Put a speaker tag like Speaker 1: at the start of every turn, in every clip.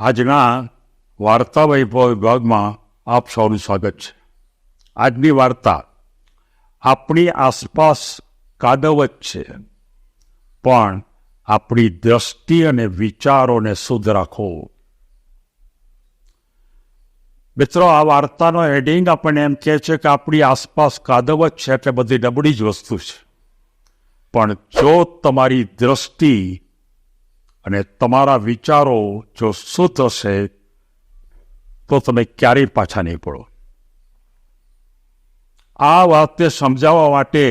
Speaker 1: આજના વાર્તા વૈભવ વિભાગમાં આપ સૌનું સ્વાગત છે. આજની વાર્તા આપણી આસપાસ કાદવત છે, પણ આપણી દ્રષ્ટિ અને વિચારોને શુદ્ધ રાખો. મિત્રો, આ વાર્તાનો હેડિંગ આપણને એમ કહે છે કે આપણી આસપાસ કાદવત છે એટલે બધી નબળી જ વસ્તુ છે. પણ જો તમારી દ્રષ્ટિ અને તમારા વિચારો જો શુદ્ધ હશે, તો તમે ક્યારેય પાછા નહીં પડો. આ વાતને સમજાવવા માટે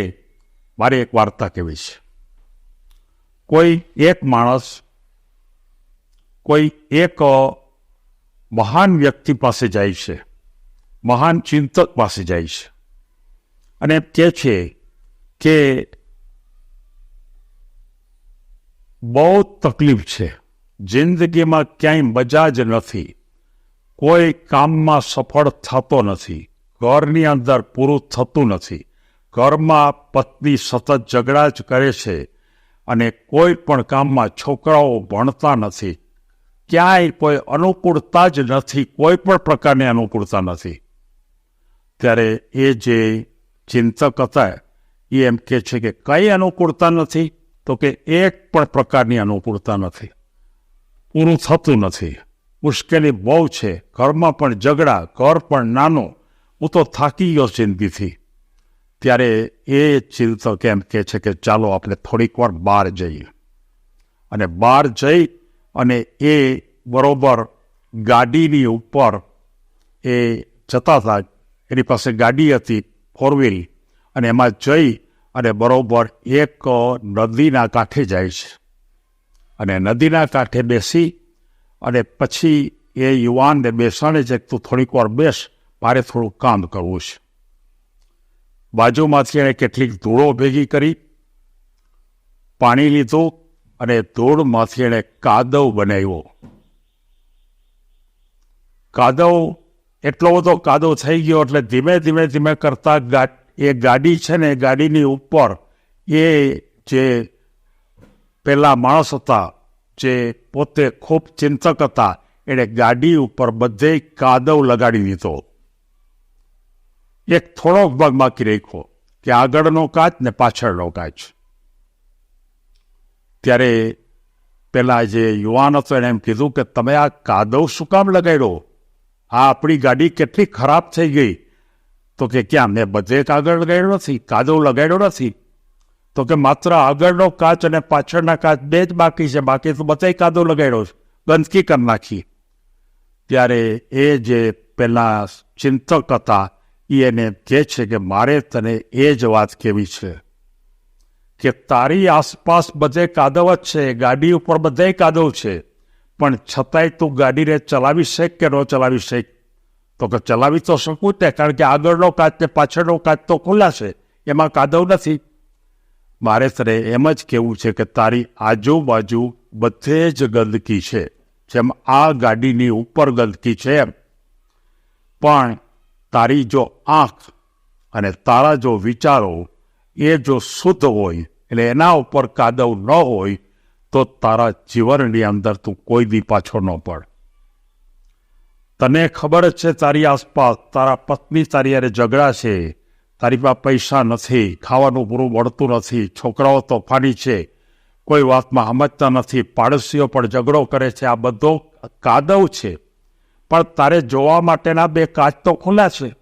Speaker 1: મારે એક વાર્તા કહેવી છે. કોઈ એક માણસ, કોઈ એક મહાન વ્યક્તિ પાસે જાય છે, મહાન ચિંતક પાસે જાય છે, અને કહે છે કે બહુ તકલીફ છે. જિંદગીમાં ક્યાંય મજા જ નથી. કોઈ કામમાં સફળ થતો નથી. ઘરની અંદર પૂરું થતું નથી. ઘરમાં પત્ની સતત ઝઘડા જ કરે છે અને કોઈ પણ કામમાં છોકરાઓ ભણતા નથી. ક્યાંય કોઈ અનુકૂળતા જ નથી, કોઈ પણ પ્રકારની અનુકૂળતા નથી. ત્યારે એ જે ચિંતક હતા, એ એમ કે છે કે કઈ અનુકૂળતા નથી. તો કે એક પણ પ્રકારની અનુકૂળતા નથી. પૂરું થતું નથી. મુશ્કેલી બહુ છે. ઘરમાં પણ ઝઘડા, ઘર પણ નાનું. હું તો થાકી ગયો જિંદગીથી. ત્યારે એ ચિંતક એમ કે છે કે ચાલો આપણે થોડીક વાર બહાર જઈએ. અને બહાર જઈ અને એ બરોબર ગાડીની ઉપર એ જતા હતા. એની પાસે ગાડી હતી ફોર વ્હીલ અને એમાં જઈ અને બરોબર એક નદીના કાંઠે જાય છે. અને નદીના કાંઠે બેસી અને પછી એ યુવાનને બેસાડે છે તું થોડીક વાર બેસ, મારે થોડું કામ કરવું છે. બાજુમાંથી એણે કેટલીક ધૂળો ભેગી કરી, પાણી લીધું અને ધૂળમાંથી એણે કાદવ બનાવ્યો. કાદવ, એટલો બધો કાદવ થઈ ગયો એટલે ધીમે ધીમે ધીમે કરતા એ ગાડી છે ને ગાડીની ઉપર એ જે પેલા માણસ હતા, જે પોતે ખૂબ ચિંતક હતા, એણે ગાડી ઉપર બધે કાદવ લગાડી દીધો. એક થોડોક ભાગ બાકી રાખ્યો કે આગળનો કાચ ને પાછળનો કાચ. ત્યારે પેલા જે યુવાન હતો એણે એમ કીધું કે, તમે આ કાદવ શું કામ લગાડ્યો? આ આપણી ગાડી કેટલી ખરાબ થઈ ગઈ. તો કે ક્યાં? મેં બધે કાગળ લગાડ્યો નથી, કાદવ લગાડ્યો નથી. તો કે માત્ર આગળનો કાચ અને પાછળના કાચ બે જ બાકી છે, બાકી તો બધા કાદવ લગાડ્યો છે. ગંદકી કરી નાખી. ત્યારે એ જે પહેલાં ચિંતક હતા, એ એને કહે છે કે મારે તને એ જ વાત કેવી છે, કે તારી આસપાસ બધે કાદવ જ છે, ગાડી ઉપર બધે કાદવ છે. પણ છતાંય તું ગાડીને ચલાવી શેક કે ન ચલાવી શેક? તો કે ચલાવી તો શકું તે? કારણ કે આગળનો કાચ ને પાછળનો કાચ તો ખુલ્લા એમાં કાદવ નથી. મારે તને એમ જ કહેવું છે કે તારી આજુબાજુ બધે જ ગંદકી છે. જેમ આ ગાડીની ઉપર ગંદકી છે એમ. પણ તારી જો આંખ અને તારા જો વિચારો એ જો શુદ્ધ હોય એટલે એના ઉપર કાદવ ન હોય તો તારા જીવનની અંદર તું કોઈ દી પાછો ન પડ. તને ખબર જ છે તારી આસપાસ તારા પત્ની તારી યારે ઝઘડા છે. તારી પાસે પૈસા નથી, ખાવાનું પૂરું મળતું નથી, છોકરાઓ તોફાની છે. કોઈ વાતમાં સમજતા નથી, પાડોશીઓ પણ ઝઘડો કરે છે. આ બધો કાદવ છે. પણ તારે જોવા માટેના બે કાચ તો ખુલ્લા છે.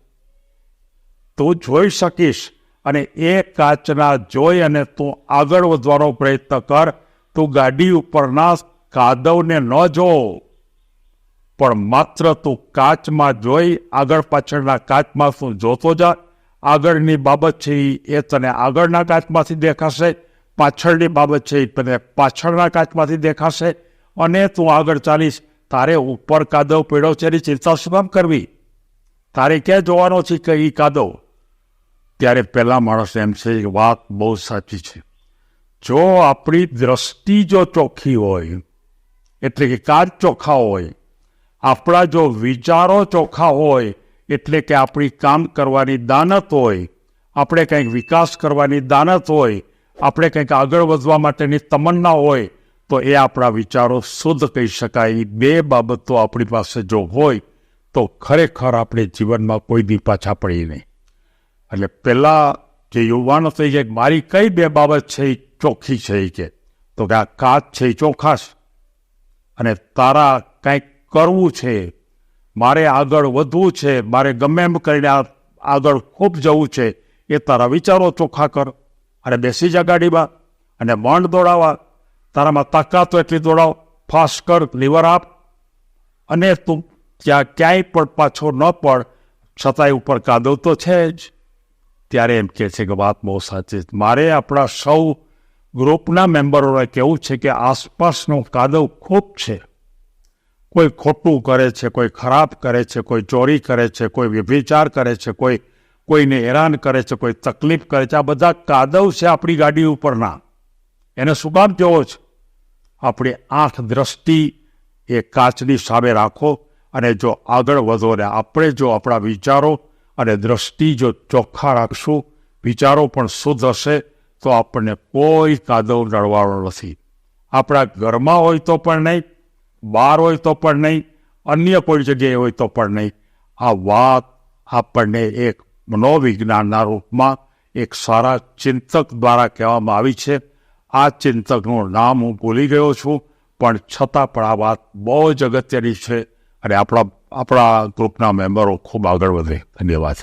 Speaker 1: તું જોઈ શકીશ અને એ કાચના જોઈ અને તું આગળ વધવાનો પ્રયત્ન કર. તું ગાડી ઉપરના કાદવને ન જો. પણ માત્ર તું કાચમાં જોઈ આગળ પાછળના કાચમાં તું જોતો જા. આગળની બાબત છે એ તને આગળના કાચમાંથી દેખાશે, પાછળની બાબત છે એ તને પાછળના કાચમાંથી દેખાશે. અને તું આગળ ચાલીશ, તારે ઉપર કાદવ પીડો છે એની ચિંતા શું કરવી? તારે ક્યાં જોવાનો છે કે એ કાદવ? ત્યારે પહેલા માણસ એમ છે કે વાત બહુ સાચી છે. જો આપણી દ્રષ્ટિ જો ચોખ્ખી હોય, એટલે કે કાચ ચોખ્ખા હોય આપણા જો વિચારો ચોખ્ખા હોય, એટલે કે આપણી કામ કરવાની દાનત હોય, આપણે કંઈક વિકાસ કરવાની દાનત હોય, આપણે કંઈક આગળ વધવા માટેની તમન્ના હોય, તો એ આપણા વિચારો શુદ્ધ કહી શકાય. એ બે બાબતો આપણી પાસે જો હોય, તો ખરેખર આપણે જીવનમાં કોઈ દી પાછા પડી નહીં. એટલે પહેલાં જે યુવાનો થઈ જાય મારી કઈ બે બાબત છે એ ચોખ્ખી છે એ કે? તો કે, આ કાચ છે એ ચોખાશ અને તારા કંઈક કરવું છે. મારે આગળ વધવું છે. મારે ગમે એમ કરીને આગળ ખૂબ જવું છે. એ તારા વિચારો ચોખ્ખા કર. અને બેસી જા ગાડીમાં અને મણ દોડાવવા તારામાં તાકાત એટલી દોડાવ. ફાસ્ટ કર, લીવર આપ. અને તું ત્યાં ક્યાંય પણ પાછો ન પડ. છતાંય ઉપર કાદવ તો છે જ. ત્યારે એમ કહે છે કે વાત બહુ સાચી મારે આપણા સૌ ગ્રુપના મેમ્બરોને કહેવું છે કે આસપાસનો કાદવ ખૂબ છે. કોઈ ખોટું કરે છે, કોઈ ખરાબ કરે છે, કોઈ ચોરી કરે છે, કોઈ વ્યભિચાર કરે છે, કોઈ, કોઈને હેરાન કરે છે, કોઈ તકલીફ કરે છે. આ બધા કાદવ છે આપણી ગાડી ઉપરના. એને શું કામ જોવો છે? આપણી આંખ દ્રષ્ટિ એ કાચની સામે રાખો અને જો આગળ વધો ને આપણે જો આપણા વિચારો અને દ્રષ્ટિ જો ચોખ્ખા રાખશું, વિચારો પણ શુદ્ધ હશે, તો આપણને કોઈ કાદવ નડવાનો નથી. આપણા ઘરમાં હોય તો પણ નહીં બહાર હોય તો પણ નહીં, અન્ય કોઈ જગ્યાએ હોય તો પણ નહીં. આ વાત આપણને એક મનોવિજ્ઞાનના રૂપમાં એક સારા ચિંતક દ્વારા કહેવામાં આવી છે. આ ચિંતકનું નામ હું ભૂલી ગયો છું, પણ છતાં પણ આ વાત બહુ જ અગત્યની છે. અને આપણા આપણા ગ્રુપના મેમ્બરો ખૂબ આગળ વધે. ધન્યવાદ.